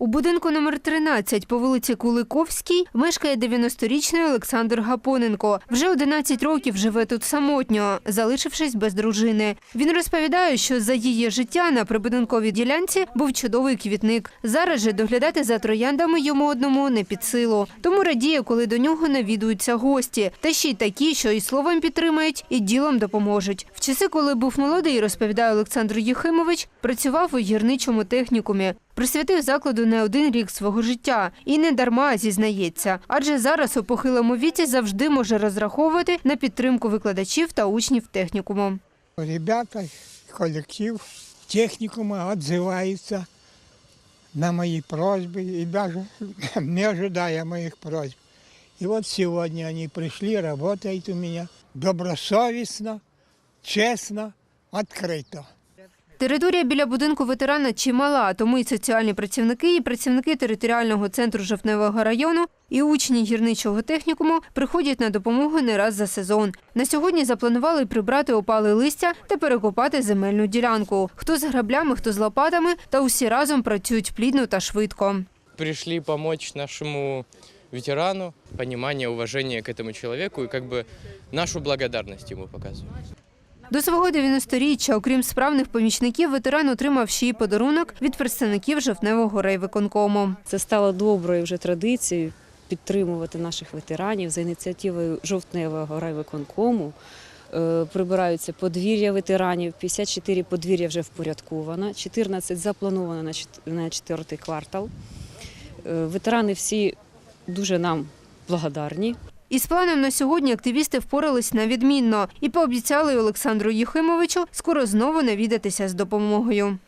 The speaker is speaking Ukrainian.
У будинку номер 13 по вулиці Куликовській мешкає 90-річний Олександр Гапоненко. Вже 11 років живе тут самотньо, залишившись без дружини. Він розповідає, що за її життя на прибудинковій ділянці був чудовий квітник. Зараз же доглядати за трояндами йому одному не під силу. Тому радіє, коли до нього навідуються гості. Та ще й такі, що і словом підтримають, і ділом допоможуть. В часи, коли був молодий, розповідає Олександр Єхимович, працював у гірничому технікумі Присвятив закладу не один рік свого життя і не дарма зізнається, адже зараз у похилому віці завжди може розраховувати на підтримку викладачів та учнів технікуму. Ребята, коллектив техникума отзываются на мои просьбы и даже не ожидая моих просьб. И вот сегодня они пришли, работают у меня добросовестно, честно, открыто. Територія біля будинку ветерана чимала, тому і соціальні працівники, і працівники територіального центру Жовтневого району, і учні гірничого технікуму приходять на допомогу не раз за сезон. На сьогодні запланували прибрати опали листя та перекопати земельну ділянку. Хто з граблями, хто з лопатами, та усі разом працюють плідно та швидко. пришли помочь нашему ветерану, понимание, уважение к этому человеку и как бы нашу благодарность ему показываем. До свого 90-річчя, окрім справних помічників, ветеран отримав ще й подарунок від представників жовтневого райвиконкому. Це стало доброю вже традицією підтримувати наших ветеранів за ініціативою жовтневого райвиконкому. Е, Прибираються подвір'я ветеранів, 54 подвір'я вже впорядковано, 14 заплановано на чет- четвертий квартал. Е, Ветерани всі дуже нам благодарні. Із планом на сьогодні активісти впорались на відмінно і пообіцяли Олександру Єхимовичу скоро знову навідатися з допомогою.